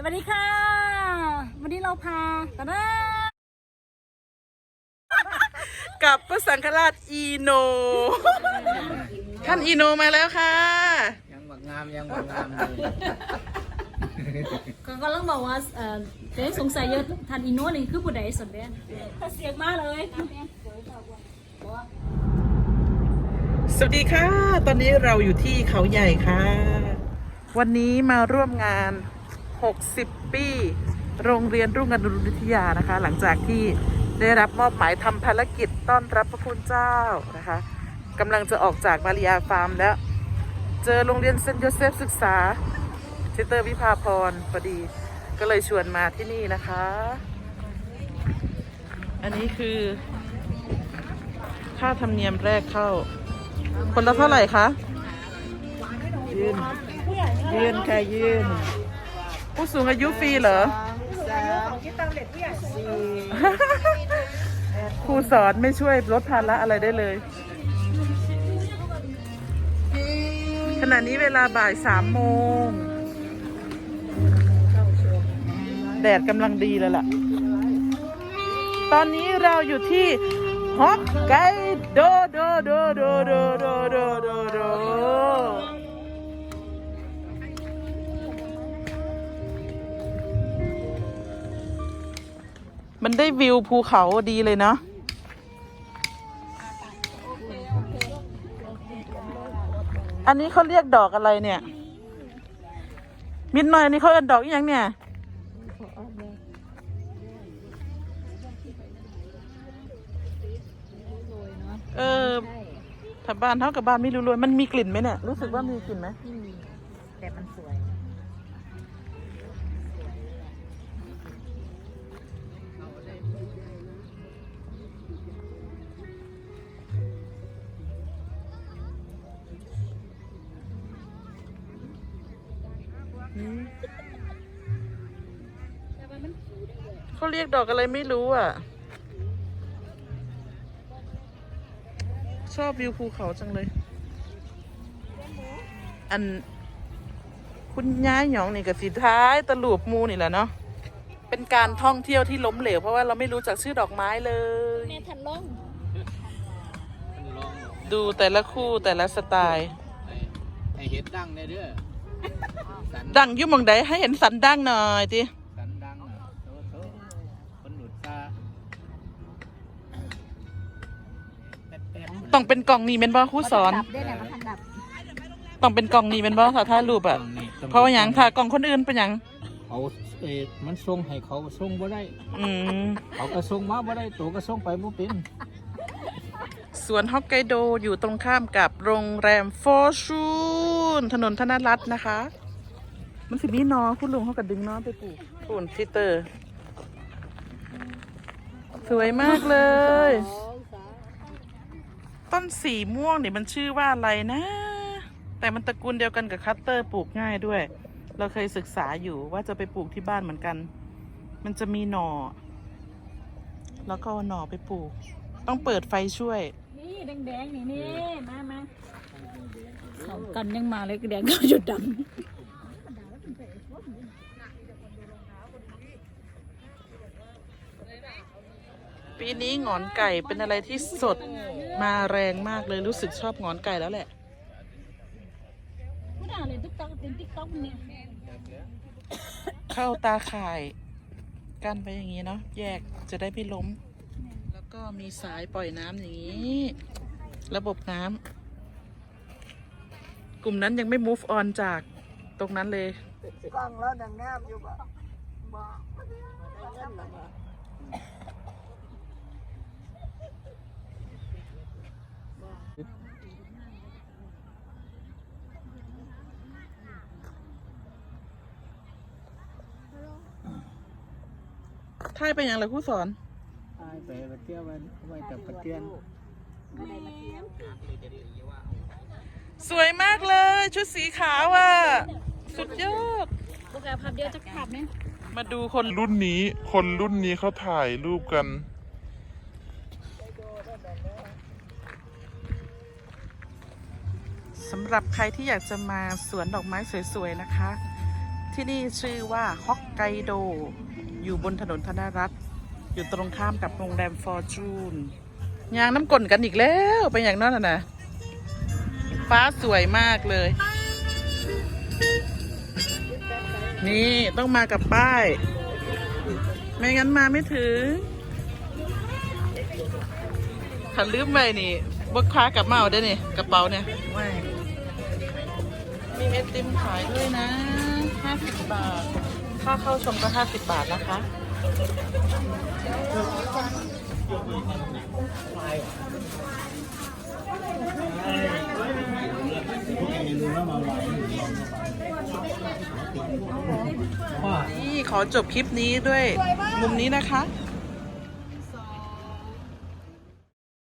สวัสดีค่ะ วันนี้เราพาตะด้ากับพระสังฆราชอีโน ท่านอีโนมาแล้วค่ะ ยังบักงามยังบักงามเลยก็กำลังบอกว่าเอ่อเจ๊สงสัยเยอะทันอีโน่นี่คือผู้ใดสนเด่นเสียงมากเลยสวัสดีค่ะ ตอนนี้เราอยู่ที่เขาใหญ่ค่ะ วันนี้มาร่วมงาน 60 ปี โรงเรียนรุ่งอรุณวิทยานะคะ หลังจากที่ได้รับมอบหมายทำภารกิจต้อนรับพระคุณเจ้านะคะกำลังจะออกจากมาริยาฟาร์มแล้ว เจอโรงเรียนเซนต์โยเซฟศึกษาทิเตอร์วิภาพรพอดี ก็เลยชวนมาที่นี่นะคะ อันนี้คือ ค่าธรรมเนียมแรกเข้า คนละเท่าไหร่คะ ยืน ยืนค่ะยืน ผู้สูงอายุฟรีเหรอ สามสี่ครูสอนไม่ช่วยลดภาระอะไรได้เลย ขณะนี้เวลาบ่ายสามโมง แดดกำลังดีแล้วล่ะ ตอนนี้เราอยู่ที่ฮอกไกโดโดโดโดโดโดโดโด ได้วิวภูเขาดีเลยเนาะอันนี้เขาเรียกดอกอะไรเนี่ย มิดหน่อยอันนี้เขาเอินดอกอยังเนี่ย เออถ้าบ้านเท่ากับบ้านไม่รู้รวยมันมีกลิ่นไหมเนี่ย รู้สึกว่ามีกลิ่นไหมแต่มันสวย เขาเรียกดอกอะไรไม่รู้อะ ชอบวิวภูเขาจังเลย อัน คุณย้ายหยองนี่กับสีท้ายตะลูบมูนี่แหละเนาะเป็นการท่องเที่ยวที่ล้มเหลวเพราะว่าเราไม่รู้จักชื่อดอกไม้เลย แม่ทันลงลองดูแต่ละคู่แต่ละสไตล์ ให้ให้เห็ดดังได้เด้อ สันดังอยุ่หมองใดให้เห็นสันดังหน่อยติสันดังน่ะโตโตคนหลุดตาแป๊บๆต้องเป็นกล่องนี้เป็นบ่ครูสอน ดับได้แหละมันทันดับต้องเป็นกล่องนี้เป็นบ่ถ้าถ่ายรูปต้อะองนี่ต้องเพราะว่าหยังถ้ากล่องคนอื่นเป็นหยังเขาเอ่อมันส่งให้เขาส่งบ่ได้ อืมเขาก็ส่งมาบ่ได้ตัวก็ส่งไปบ่เป็นสวนฮอกไกโดอยู่ตรงข้ามกับโรงแรมฟอร์ชูนถนนธนรัตน์นะคะ มันสิมีนอคุณลุงเขาก็ดึงนอไปปลูกปุ่นทิเตอร์ สวยมากเลย ต้นสีม่วงเนี่ยมันชื่อว่าอะไรนะ แต่มันตระกูลเดียวกันกับคัตเตอร์ปลูกง่ายด้วย เราเคยศึกษาอยู่ว่าจะไปปลูกที่บ้านเหมือนกัน มันจะมีหน่อ แล้วก็เอาหน่อไปปลูก ต้องเปิดไฟช่วย นี่แดงๆนี่นี่มามาสองกันยังมาเลยแดงก็หยุดด ปีนี้หงอนไก่เป็นอะไรที่สดมาแรงมากเลยรู้สึกชอบหงอนไก่แล้วแหละเข้าตาข่าย กันไปอย่างนี้เนาะแยกจะได้ไม่ล้ม แล้วก็มีสายปล่อยน้ำอย่างนี้ ระบบน้ำกลุ่มนั้นยังไม่ move on จากตรงนั้นเลยฟังแล้วดังงามอยู่บ่ ท่ายไปอย่างไรครูสอนตายไปไปเที่ยวไว้ไว้แต่ปะเตียนสวยมากเลย ชุดสีขาวอะ สุดยอดโปรแกรมภาพเดียวจะขับเนี่ยมาดูคนรุ่นนี้ คนรุ่นนี้เขาถ่ายรูปกัน สำหรับใครที่อยากจะมาสวนดอกไม้สวยๆนะคะ ที่นี่ชื่อว่าฮอกไกโด อยู่บนถนนธนรัตน์อยู่ตรงข้ามกับโรงแรมฟอร์จูนยางน้ำกลนกันอีกแล้วเป็นอย่างนั้นนะนะฟ้าสวยมากเลย นี่ต้องมากับป้าย ไม่งั้นมาไม่ถึงขันลืมไปนี่บกค้ากลับเอาได้นี่กระเป๋าเนี่ยไม่ มีไอติมขายด้วยนะ 50 บาท ค่าเข้าชมก็ 50 บาทนะคะ นี่ขอจบคลิปนี้ด้วยมุมนี้นะคะ